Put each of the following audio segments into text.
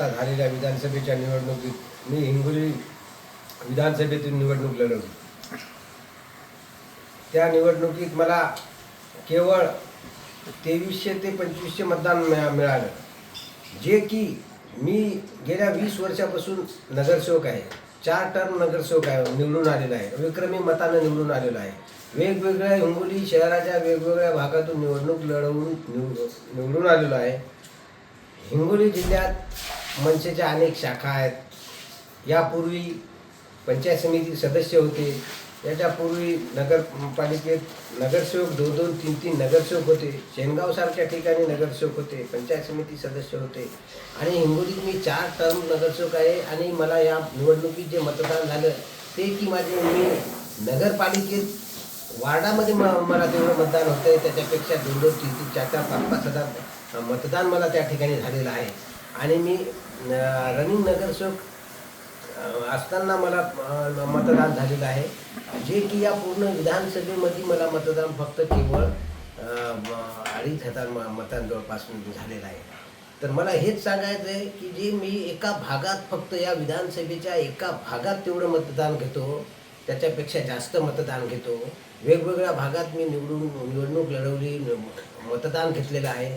आत्ता झालेल्या विधानसभेच्या निवडणुकीत मी हिंगोली विधानसभेतून निवडणूक लढवली. त्या निवडणुकीत मला केवळ तेवीसशे ते पंचवीसशे मतदान मिळालं. जे की मी गेल्या वीस वर्षापासून नगरसेवक आहे. चार टर्म नगरसेवक आहे निवडून आलेला आहे. विक्रमी मतानं निवडून आलेलो आहे. वेगवेगळ्या हिंगोली शहराच्या वेगवेगळ्या भागातून निवडणूक लढवून निवडून आलेलो आहे. हिंगोली जिल्ह्यात मनसेच्या अनेक शाखा आहेत. यापूर्वी पंचायत समिती सदस्य होते. याच्यापूर्वी नगरपालिकेत नगरसेवक दोन दोन तीन तीन नगरसेवक होते. शेनगावसारख्या ठिकाणी नगरसेवक होते. पंचायत समिती सदस्य होते. आणि हिंगोलीत मी चार टर्म नगरसेवक आहे आणि मला या निवडणुकीत जे मतदान झालं ते की माझे मी नगरपालिकेत वार्डामध्ये म मला तेवढं मतदान होतं आहे त्याच्यापेक्षा दोन दोन तीन तीन चार चार पाच पाच हजार मतदान मला त्या ठिकाणी झालेलं आहे. आणि मी रनिंग नगरसेवक असताना मला मतदान झालेलं आहे. जे की या पूर्ण विधानसभेमध्ये मला मतदान फक्त केवळ अडीच हजार म- मतां जवळपास झालेलं आहे. तर मला हेच सांगायचं आहे की जे मी एका भागात फक्त या विधानसभेच्या एका भागात तेवढं मतदान घेतो त्याच्यापेक्षा जास्त मतदान घेतो. वेगवेगळ्या भागात मी निवडून निवडणूक लढवली मतदान घेतलेलं आहे.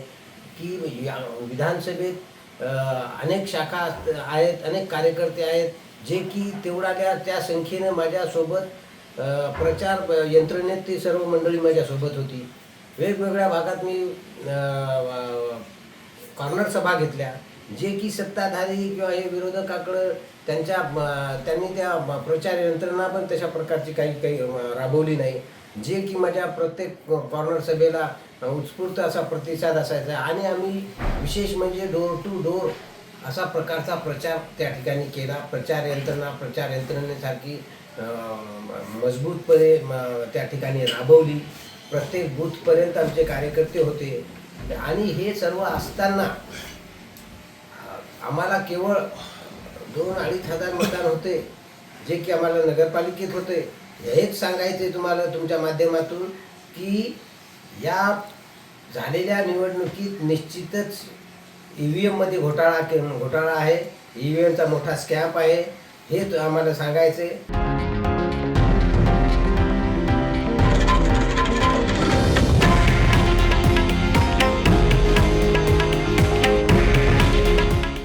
की या विधानसभेत अनेक शाखा आहेत अनेक कार्यकर्ते आहेत जे की तेवढ्या त्या संख्येनं माझ्यासोबत प्रचार यंत्रणेत ती सर्व मंडळी माझ्यासोबत होती. वेगवेगळ्या भागात मी कॉर्नर सभा घेतल्या. जे की सत्ताधारी किंवा हे विरोधकाकडं त्यांच्या त्यांनी त्या प्रचार यंत्रणा पण तशा प्रकारची काही काही राबवली नाही. जे की माझ्या प्रत्येक कॉर्नर सभेला उत्स्फूर्त असा प्रतिसाद असायचा आणि आम्ही विशेष म्हणजे डोर टू डोर असा प्रकारचा प्रचार त्या ठिकाणी केला. प्रचार यंत्रणा प्रचार यंत्रणेसारखी मजबूतपणे त्या ठिकाणी राबवली. प्रत्येक बूथपर्यंत आमचे कार्यकर्ते होते. आणि हे सर्व असताना आम्हाला केवळ दोन अडीच हजार मतदान होते जे की आम्हाला नगरपालिकेत होते. हेच सांगायचे तुम्हाला तुमच्या माध्यमातून की या झालेल्या निवडणुकीत निश्चितच ई व्ही एममध्ये घोटाळा के घोटाळा आहे. ई व्ही एमचा मोठा स्कॅप आहे. हे आम्हाला सांगायचे